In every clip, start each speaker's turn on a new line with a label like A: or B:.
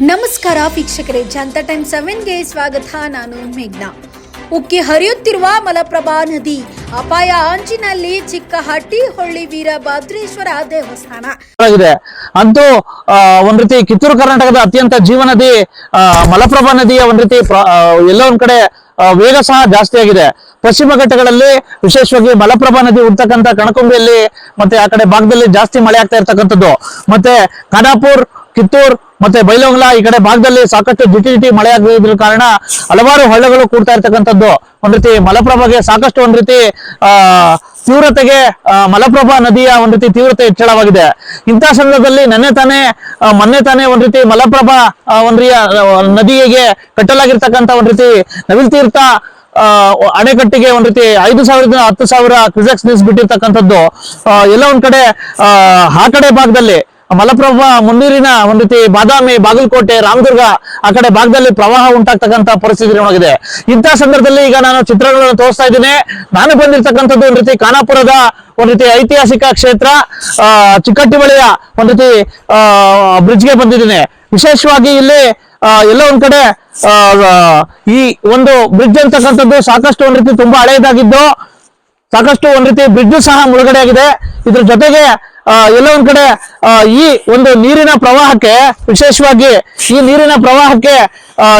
A: ನಮಸ್ಕಾರ ವೀಕ್ಷಕರೇ, ಜನತಾ ಟೈಮ್ ಸೆವೆನ್ಗೆ ಸ್ವಾಗತ. ನಾನು ಮೇಘ್ನಾ. ಉಕ್ಕಿ ಹರಿಯುತ್ತಿರುವ ಮಲಪ್ರಭಾ ನದಿ, ಅಪಾಯ ಅಂಚಿನಲ್ಲಿ ಚಿಕ್ಕ ಹಟ್ಟಿ ಹೊಳ್ಳಿ ವೀರಭದ್ರೇಶ್ವರ ದೇವಸ್ಥಾನ.
B: ಅಂತೂ ಒಂದ್ ರೀತಿ ಕಿತ್ತೂರು ಕರ್ನಾಟಕದ ಅತ್ಯಂತ ಜೀವ ನದಿ ಮಲಪ್ರಭಾ ನದಿಯ ಒಂದ್ ರೀತಿ ಎಲ್ಲೋ ಒಂದ್ ಕಡೆ ವೇಗ ಸಹ ಜಾಸ್ತಿ ಆಗಿದೆ. ಪಶ್ಚಿಮ ಘಟ್ಟಗಳಲ್ಲಿ ವಿಶೇಷವಾಗಿ ಮಲಪ್ರಭಾ ನದಿ ಹುಡ್ತಕ್ಕಂತ ಕಣಕುಂಬಿಯಲ್ಲಿ, ಮತ್ತೆ ಆ ಕಡೆ ಭಾಗದಲ್ಲಿ ಜಾಸ್ತಿ ಮಳೆ ಆಗ್ತಾ ಇರ್ತಕ್ಕಂಥದ್ದು. ಮತ್ತೆ ಖಾನಾಪುರ್, ಕಿತ್ತೂರ್ ಮತ್ತೆ ಬೈಲೊಂಗ್ಲಾ ಈ ಕಡೆ ಭಾಗದಲ್ಲಿ ಸಾಕಷ್ಟು ಜಿಟಿ ಮಳೆ ಆಗಿದ್ರ ಕಾರಣ ಹಲವಾರು ಹಳ್ಳಗಳು ಕೂಡ್ತಾ ಇರ್ತಕ್ಕಂಥದ್ದು. ಒಂದ್ ರೀತಿ ಮಲಪ್ರಭಾಗೆ ಸಾಕಷ್ಟು ಒಂದ್ ರೀತಿ ಆ ತೀವ್ರತೆಗೆ ಮಲಪ್ರಭಾ ನದಿಯ ಒಂದ್ ರೀತಿ ತೀವ್ರತೆ ಹೆಚ್ಚಳವಾಗಿದೆ. ಇಂತಹ ಸಂದರ್ಭದಲ್ಲಿ ನೆನ್ನೆ ತಾನೇ ಮೊನ್ನೆ ತಾನೇ ಒಂದ್ ರೀತಿ ಮಲಪ್ರಭಾ ಒಂದ್ ನದಿಗೆ ಕಟ್ಟಲಾಗಿರ್ತಕ್ಕಂಥ ಒಂದ್ ರೀತಿ ನವಿಲ್ ತೀರ್ಥ ಅಣೆಕಟ್ಟಿಗೆ ಒಂದ್ ರೀತಿ ಐದು ಸಾವಿರದ ಹತ್ತು ಸಾವಿರ ಕ್ರಿಸೆಕ್ಸ್ ನಿಲ್ಲಿಸ್ಬಿಟ್ಟಿರ್ತಕ್ಕಂಥದ್ದು ಆ, ಎಲ್ಲ ಒಂದ್ ಕಡೆ ಆ ಕಡೆ ಭಾಗದಲ್ಲಿ ಮಲಪ್ರಭಾ ಮುನ್ನೀರಿನ ಒಂದ್ ರೀತಿ ಬಾದಾಮಿ, ಬಾಗಲಕೋಟೆ, ರಾಮದುರ್ಗ ಆ ಕಡೆ ಭಾಗದಲ್ಲಿ ಪ್ರವಾಹ ಉಂಟಾಗ್ತಕ್ಕಂತ ಪರಿಸ್ಥಿತಿ ಒಳಗಿದೆ ಇಂತಹ ಸಂದರ್ಭದಲ್ಲಿ ಈಗ ನಾನು ಚಿತ್ರಗಳನ್ನು ತೋರಿಸ್ತಾ ಇದ್ದೀನಿ. ನಾನು ಬಂದಿರತಕ್ಕಂಥದ್ದು ಒಂದ್ ರೀತಿ ಖಾನಾಪುರದ ಒಂದ್ ರೀತಿ ಐತಿಹಾಸಿಕ ಕ್ಷೇತ್ರ ಚಿಕ್ಕಟ್ಟಿಬಳಿಯ ಒಂದ್ ರೀತಿ ಬ್ರಿಡ್ಜ್ಗೆ ಬಂದಿದ್ದೀನಿ. ವಿಶೇಷವಾಗಿ ಇಲ್ಲಿ ಎಲ್ಲೋ ಒಂದ್ ಕಡೆ ಈ ಒಂದು ಬ್ರಿಡ್ಜ್ ಅಂತಕ್ಕಂಥದ್ದು ಸಾಕಷ್ಟು ಒಂದ್ ರೀತಿ ತುಂಬಾ ಹಳೆಯದಾಗಿದ್ದು, ಸಾಕಷ್ಟು ಒಂದ್ ರೀತಿ ಬ್ರಿಡ್ಜ್ ಸಹ ಮುಳುಗಡೆ ಆಗಿದೆ ಇದ್ರ ಜೊತೆಗೆ ಎಲ್ಲೋ ಒಂದ್ ಕಡೆ ಈ ಒಂದು ನೀರಿನ ಪ್ರವಾಹಕ್ಕೆ, ವಿಶೇಷವಾಗಿ ಈ ನೀರಿನ ಪ್ರವಾಹಕ್ಕೆ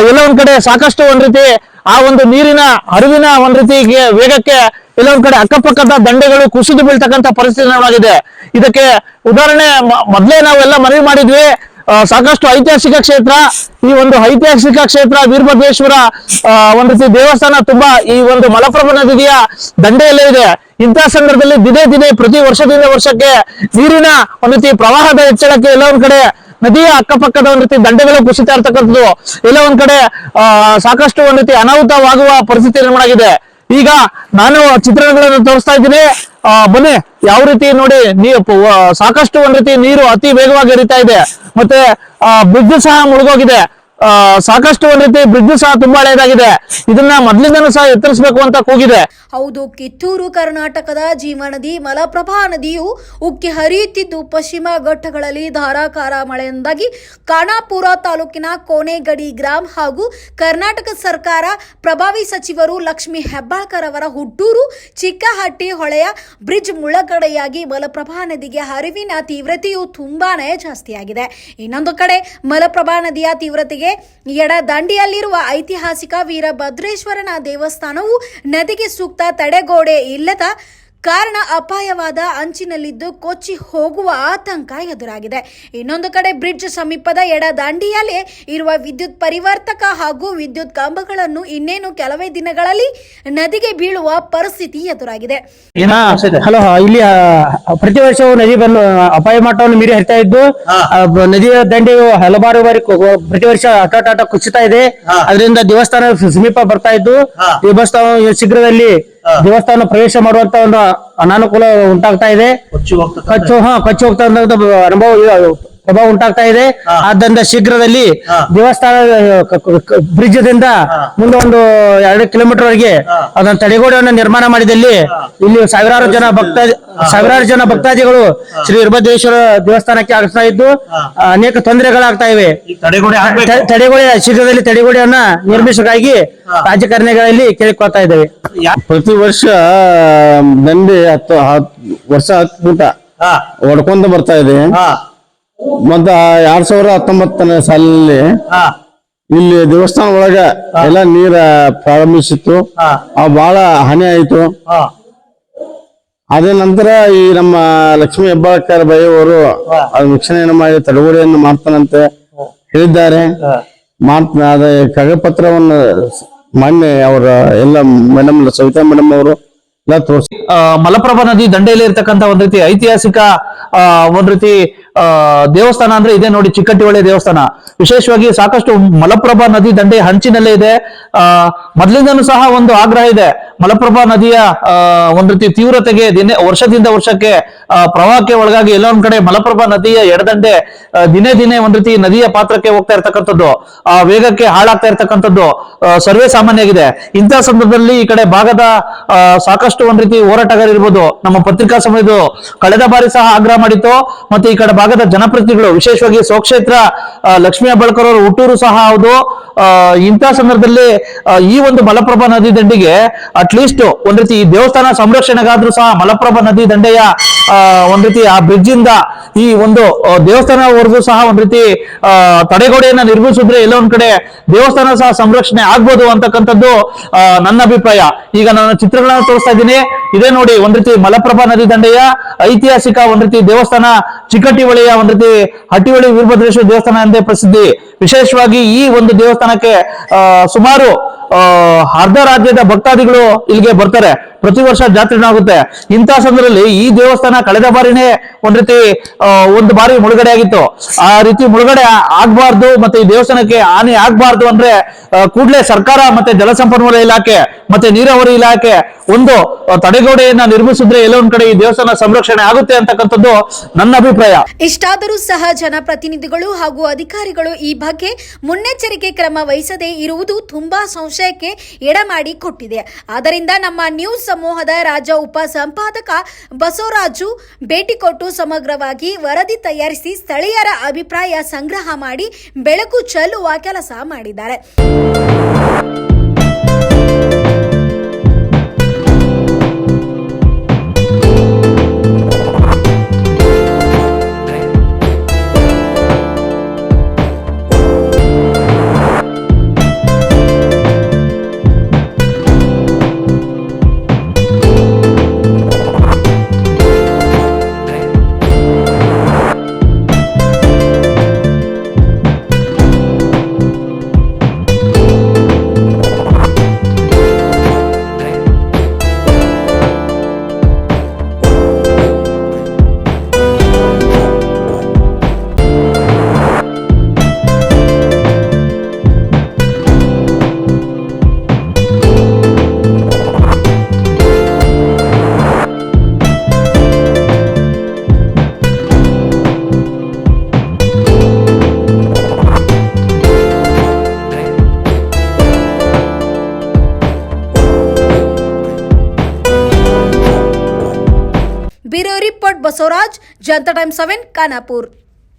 B: ಎಲ್ಲ ಒಂದ್ ಕಡೆ ಸಾಕಷ್ಟು ಒಂದ್ ರೀತಿ ಆ ಒಂದು ನೀರಿನ ಹರಿವಿನ ಒಂದ್ ರೀತಿ ವೇಗಕ್ಕೆ ಒಂದ್ ಕಡೆ ಅಕ್ಕಪಕ್ಕದ ದಂಡೆಗಳು ಕುಸಿದು ಬೀಳ್ತಕ್ಕಂತ ಪರಿಸ್ಥಿತಿ ಇದಕ್ಕೆ ಉದಾಹರಣೆ ಮೊದ್ಲೇ ನಾವೆಲ್ಲ ಮನವಿ ಮಾಡಿದ್ವಿ. ಸಾಕಷ್ಟು ಐತಿಹಾಸಿಕ ಕ್ಷೇತ್ರ, ಈ ಒಂದು ಐತಿಹಾಸಿಕ ಕ್ಷೇತ್ರ ವೀರಭದ್ರೇಶ್ವರ ಒಂದು ರೀತಿ ದೇವಸ್ಥಾನ ತುಂಬಾ ಈ ಒಂದು ಮಲಪ್ರಭಾ ನದಿಯ ದಂಡೆಯಲ್ಲೇ ಇದೆ. ಇಂತಹ ಸಂದರ್ಭದಲ್ಲಿ ದಿನೇ ದಿನೇ ಪ್ರತಿ ವರ್ಷದಿಂದ ವರ್ಷಕ್ಕೆ ನೀರಿನ ಒಂದ್ ರೀತಿ ಪ್ರವಾಹದ ಹೆಚ್ಚಳಕ್ಕೆ ಎಲ್ಲ ಒಂದ್ ಕಡೆ ನದಿಯ ಅಕ್ಕಪಕ್ಕದ ಒಂದ್ ರೀತಿ ದಂಡೆಗಳು ಕುಸಿತಾ ಇರ್ತಕ್ಕಂಥದ್ದು. ಎಲ್ಲ ಒಂದ್ ಕಡೆ ಸಾಕಷ್ಟು ಒಂದ್ ರೀತಿ ಅನಾಹುತವಾಗುವ ಪರಿಸ್ಥಿತಿ ನಿರ್ಮಾಣ ಆಗಿದೆ. ಈಗ ನಾನು ಚಿತ್ರಣಗಳನ್ನು ತೋರಿಸ್ತಾ ಇದ್ದೀನಿ. ಆ, ಬನ್ನಿ, ಯಾವ ರೀತಿ ನೋಡಿ ನೀ ಸಾಕಷ್ಟು ಒಂದ್ ರೀತಿ ನೀರು ಅತಿ ವೇಗವಾಗಿ ಹರಿತಾ ಇದೆ. ಮತ್ತೆ, ಆ ಬ್ರಿಡ್ಜ್ ಸಹ ಮುಳುಗೋಗಿದೆ. ಸಾಕಷ್ಟು ಒಂದ್ ರೀತಿ ಬ್ರಿಡ್ಜ್ ಸಹ ತುಂಬಾ ಹಳೆಯದಾಗಿದೆ. ಇದನ್ನ ಮೊದ್ಲಿಂದನೂ ಸಹ ಎತ್ತರಿಸಬೇಕು ಅಂತ ಕೂಗಿದೆ.
A: ಹೌದು, ಕಿತ್ತೂರು ಕರ್ನಾಟಕದ ಜೀವನದಿ ಮಲಪ್ರಭಾ ನದಿಯು ಉಕ್ಕಿ ಹರಿಯುತ್ತಿದ್ದು ಪಶ್ಚಿಮ ಘಟ್ಟಗಳಲ್ಲಿ ಧಾರಾಕಾರ ಮಳೆಯಿಂದಾಗಿ ಖಾನಾಪುರ ತಾಲೂಕಿನ ಕೋನೆಗಡಿ ಗ್ರಾಮ್ ಹಾಗೂ ಕರ್ನಾಟಕ ಸರ್ಕಾರ ಪ್ರಭಾವಿ ಸಚಿವರು ಲಕ್ಷ್ಮಿ ಹೆಬ್ಬಾಳ್ಕರ್ ಅವರ ಹುಟ್ಟೂರು ಚಿಕ್ಕಹಟ್ಟಿ ಹೊಳೆಯ ಬ್ರಿಡ್ಜ್ ಮುಳಗಡೆಯಾಗಿ ಮಲಪ್ರಭಾ ನದಿಗೆ ಹರಿವಿನ ತೀವ್ರತೆಯು ತುಂಬಾನೇ ಜಾಸ್ತಿಯಾಗಿದೆ. ಇನ್ನೊಂದು ಕಡೆ ಮಲಪ್ರಭಾ ನದಿಯ ತೀವ್ರತೆಗೆ ಎಡದಂಡಿಯಲ್ಲಿರುವ ಐತಿಹಾಸಿಕ ವೀರಭದ್ರೇಶ್ವರನ ದೇವಸ್ಥಾನವು ನದಿಗೆ ಸೂಕ್ತ ತಡೆಗೋಡೆ ಇಲ್ಲದ ಕಾರಣ ಅಪಾಯವಾದ ಅಂಚಿನಲ್ಲಿದ್ದು ಕೊಚ್ಚಿ ಹೋಗುವ ಆತಂಕ ಎದುರಾಗಿದೆ. ಇನ್ನೊಂದು ಕಡೆ ಬ್ರಿಡ್ಜ್ ಸಮೀಪದ ಎಡದಂಡಿಯಲ್ಲೇ ಇರುವ ವಿದ್ಯುತ್ ಪರಿವರ್ತಕ ಹಾಗೂ ವಿದ್ಯುತ್ ಕಂಬಗಳನ್ನು ಇನ್ನೇನು ಕೆಲವೇ ದಿನಗಳಲ್ಲಿ ನದಿಗೆ ಬೀಳುವ ಪರಿಸ್ಥಿತಿ ಎದುರಾಗಿದೆ.
B: ಏನ
C: ಹಲೋ ಇಲ್ಲಿ ಪ್ರತಿ ವರ್ಷವೂ ನದಿ ಬಂದು ಅಪಾಯ ಮಟ್ಟವನ್ನು ಮೀರಿ ಹರಿತಾ ಇದ್ದು ನದಿಯ ದಂಡೆಯು ಹಲವಾರು ಬಾರಿ ಪ್ರತಿ ವರ್ಷ ಅಟಾಟಾಟ ಕುಸಿತಾ ಇದೆ. ಅದರಿಂದ ದೇವಸ್ಥಾನ ಸಮೀಪ ಬರ್ತಾ ಇದ್ದು ದೇವಸ್ಥಾನ ಶೀಘ್ರದಲ್ಲಿ ದೇವಸ್ಥಾನ ಪ್ರವೇಶ ಮಾಡುವಂತ ಒಂದು ಅನಾನುಕೂಲ ಉಂಟಾಗ್ತಾ ಇದೆ. ಕಚ್ಚು ಹಾ ಕಚ್ಚು ಹೋಗ್ತಾ ಅನುಭವ ಪ್ರಭಾವ ಉಂಟಾಗ್ತಾ ಇದೆ. ಆದ್ದರಿಂದ ಶೀಘ್ರದಲ್ಲಿ ದೇವಸ್ಥಾನ ಬ್ರಿಡ್ಜ್ ದಿಂದ ಮುಂದೆ ಒಂದು ಎರಡು ಕಿಲೋಮೀಟರ್ ವರೆಗೆ ಅದನ್ನ ತಡೆಗೋಡೆಯನ್ನು ನಿರ್ಮಾಣ ಮಾಡಿದಲ್ಲಿ ಇಲ್ಲಿ ಸಾವಿರಾರು ಜನ ಭಕ್ತ ಸಾವಿರಾರು ಜನ ಭಕ್ತಾದಿಗಳು ಶ್ರೀ ವೀರಭದ್ರೇಶ್ವರ ದೇವಸ್ಥಾನಕ್ಕೆ ಆಗ್ತಾ ಇದ್ದು ಅನೇಕ ತೊಂದರೆಗಳಾಗ್ತಾ ಇವೆ.
B: ತಡೆಗೋಡೆ
C: ತಡೆಗೋಡೆ ಶೀಘ್ರದಲ್ಲಿ ತಡೆಗೋಡೆಯನ್ನ ನಿರ್ಮಿಸಕ್ಕಾಗಿ ರಾಜಕಾರಣಿಗಳಲ್ಲಿ ಕೇಳಿಕೊಳ್ತಾ ಇದ್ದೇವೆ.
D: ಪ್ರತಿ ವರ್ಷ ದಂಡಿ ಹತ್ತು ಹತ್- ವರ್ಷ ಹತ್ತು ಫೂಟ ಹೊಡ್ಕೊಂತ ಬರ್ತಾ ಇದೆ. ಮತ್ತ ಎರಡ್ ಸಾವಿರ ಹತ್ತೊಂಬತ್ತನೇ ಸಾಲಿನಲ್ಲಿ ಇಲ್ಲಿ ದೇವಸ್ಥಾನ ಒಳಗ ಎಲ್ಲ ನೀರ ಪ್ರಾರಂಭಿಸಿತ್ತು. ಆ ಬಹಳ ಹಾನಿ ಆಯ್ತು. ಅದೇ ನಂತರ ಈ ನಮ್ಮ ಲಕ್ಷ್ಮೀ ಹೆಬ್ಬಾಳ್ಕರ್ ಬೈಯವರು ಅದು ವೀಕ್ಷಣೆಯನ್ನು ಮಾಡಿ ತಡೆಗೋಡೆಯನ್ನು ಮಾಡ್ತಾನಂತೆ ಹೇಳಿದ್ದಾರೆ. ಮಾಡ್ತ ಅದ ಕಾಗದಪತ್ರವನ್ನು ಮೊನ್ನೆ ಅವರ ಎಲ್ಲ ಮೇಡಮ್ ಸವಿತಾ ಮೇಡಮ್ ಅವರು ಎಲ್ಲ ತೋರಿಸಿ
B: ಮಲಪ್ರಭಾ ನದಿ ದಂಡೆಯಲ್ಲಿ ಇರ್ತಕ್ಕಂಥ ಒಂದ್ ರೀತಿ ಐತಿಹಾಸಿಕ ಒಂದ್ ರೀತಿ ದೇವಸ್ಥಾನ ಅಂದ್ರೆ ಇದೆ ನೋಡಿ ಚಿಕ್ಕಟ್ಟಿಹೊಳೆ ದೇವಸ್ಥಾನ. ವಿಶೇಷವಾಗಿ ಸಾಕಷ್ಟು ಮಲಪ್ರಭಾ ನದಿ ದಂಡೆ ಹಂಚಿನಲ್ಲೇ ಇದೆ. ಆ, ಮೊದಲಿಂದನೂ ಸಹ ಒಂದು ಆಗ್ರಹ ಇದೆ. ಮಲಪ್ರಭಾ ನದಿಯ ಒಂದು ರೀತಿ ತೀವ್ರತೆಗೆ ದಿನೇ, ವರ್ಷದಿಂದ ವರ್ಷಕ್ಕೆ ಪ್ರವಾಹಕ್ಕೆ ಒಳಗಾಗಿ ಎಲ್ಲ ಒಂದ್ ಕಡೆ ಮಲಪ್ರಭಾ ನದಿಯ ಎಡದಂಡೆ ದಿನೇ ದಿನೇ ಒಂದ್ ರೀತಿ ನದಿಯ ಪಾತ್ರಕ್ಕೆ ಹೋಗ್ತಾ ಇರ್ತಕ್ಕಂಥದ್ದು. ಆ, ವೇಗಕ್ಕೆ ಹಾಳಾಗ್ತಾ ಇರ್ತಕ್ಕಂಥದ್ದು ಸರ್ವೇ ಸಾಮಾನ್ಯ ಆಗಿದೆ ಇಂತಹ ಸಂದರ್ಭದಲ್ಲಿ ಈ ಕಡೆ ಭಾಗದ ಸಾಕಷ್ಟು ಒಂದ್ ರೀತಿ ಹೋರಾಟಗಾರ ಇರ್ಬೋದು. ನಮ್ಮ ಪತ್ರಿಕಾ ಸಮಯದ ಕಳೆದ ಬಾರಿ ಸಹ ಆಗ್ರಹ ಮಾಡಿತ್ತು. ಮತ್ತೆ ಈ ಕಡೆ ಭಾಗದ ಜನಪ್ರತಿನಿಧಿಗಳು, ವಿಶೇಷವಾಗಿ ಸ್ವಕ್ಷೇತ್ರ ಲಕ್ಷ್ಮೀ ಹೆಬ್ಬಾಳ್ಕರ್ ಅವರ ಹುಟ್ಟೂರು ಸಹ ಹೌದು. ಇಂತಹ ಸಂದರ್ಭದಲ್ಲಿ ಈ ಒಂದು ಮಲಪ್ರಭಾ ನದಿ ದಂಡಿಗೆ ಅಟ್ಲೀಸ್ಟ್ ಒಂದ್ ರೀತಿ ಈ ದೇವಸ್ಥಾನ ಸಂರಕ್ಷಣೆಗಾದ್ರೂ ಸಹ ಮಲಪ್ರಭಾ ನದಿ ದಂಡೆಯ ಒಂದು ರೀತಿ ಆ ಬ್ರಿಡ್ಜ್ ಇಂದ ಈ ಒಂದು ದೇವಸ್ಥಾನವರೆಗೂ ಸಹ ಒಂದ್ ರೀತಿ ತಡೆಗೋಡೆಯನ್ನ ನಿರ್ಮಿಸಿದ್ರೆ ಎಲ್ಲೋ ಒಂದ್ ಕಡೆ ದೇವಸ್ಥಾನ ಸಹ ಸಂರಕ್ಷಣೆ ಆಗ್ಬೋದು ಅಂತಕ್ಕಂಥದ್ದು ನನ್ನ ಅಭಿಪ್ರಾಯ. ಈಗ ನಾನು ಚಿತ್ರಗಳನ್ನ ತೋರಿಸ್ತಾ ಇದ್ದೀನಿ. ಇದೇ ನೋಡಿ, ಒಂದ್ ರೀತಿ ಮಲಪ್ರಭಾ ನದಿ ದಂಡೆಯ ಐತಿಹಾಸಿಕ ಒಂದ್ ರೀತಿ ದೇವಸ್ಥಾನ ಚಿಕ್ಕಟ್ಟಿ ಹೊಳೆಯ ಒಂದ್ ರೀತಿ ಹಟ್ಟಿಹೊಳಿ ವೀರಭದ್ರೇಶ್ವರ ದೇವಸ್ಥಾನ ಎಂದೇ ಪ್ರಸಿದ್ಧಿ. ವಿಶೇಷವಾಗಿ ಈ ಒಂದು ದೇವಸ್ಥಾನಕ್ಕೆ ಸುಮಾರು ಅರ್ಧ ರಾಜ್ಯದ ಭಕ್ತಾದಿಗಳು ಇಲ್ಲಿಗೆ ಬರ್ತಾರೆ. ಪ್ರತಿ ವರ್ಷ ಜಾತ್ರೆ ಆಗುತ್ತೆ ಇಂತಹ ಸಂದರ್ಭದಲ್ಲಿ ಈ ದೇವಸ್ಥಾನ ಕಳೆದ ಬಾರಿನೇ ಒಂದ್ ರೀತಿ ಒಂದು ಬಾರಿ ಮುಳುಗಡೆ ಆಗಿತ್ತು. ಆ ರೀತಿ ಮುಳುಗಡೆ ಆಗ್ಬಾರ್ದು ಮತ್ತೆ ಈ ದೇವಸ್ಥಾನಕ್ಕೆ ಹಾನಿ ಆಗ್ಬಾರ್ದು ಅಂದ್ರೆ ಕೂಡಲೇ ಸರ್ಕಾರ ಮತ್ತೆ ಜಲಸಂಪನ್ಮೂಲ ಇಲಾಖೆ ಮತ್ತೆ ನೀರಾವರಿ ಇಲಾಖೆ ಒಂದು ತಡೆಗೋಡೆಯನ್ನ ನಿರ್ಮಿಸಿದ್ರೆ ಎಲ್ಲೋ ಒಂದ್ ಕಡೆ ಈ ದೇವಸ್ಥಾನ ಸಂರಕ್ಷಣೆ ಆಗುತ್ತೆ ಅಂತಕ್ಕಂಥದ್ದು ನನ್ನ ಅಭಿಪ್ರಾಯ.
A: ಇಷ್ಟಾದರೂ ಸಹ ಜನಪ್ರತಿನಿಧಿಗಳು ಹಾಗೂ ಅಧಿಕಾರಿಗಳು ಈ ಬಗ್ಗೆ ಮುನ್ನೆಚ್ಚರಿಕೆ ಕ್ರಮ ವಹಿಸದೇ ಇರುವುದು ತುಂಬಾ ಸಂಶಯಕ್ಕೆ ಎಡಮಾಡಿ ಕೊಟ್ಟಿದೆ. ಆದ್ದರಿಂದ ನಮ್ಮ ನ್ಯೂಸ್ ಸಮೂಹದ ರಾಜ್ಯ ಉಪ ಸಂಪಾದಕ ಬಸವರಾಜು ಭೇಟಿ ಕೊಟ್ಟು ಸಮಗ್ರವಾಗಿ ವರದಿ ತಯಾರಿಸಿ ಸ್ಥಳೀಯರ ಅಭಿಪ್ರಾಯ ಸಂಗ್ರಹ ಮಾಡಿ ಬೆಳಕು ಚೆಲ್ಲುವ ಕೆಲಸ ಮಾಡಿದ್ದಾರೆ. Bureau report Basavaraj Janata time seven Khanapur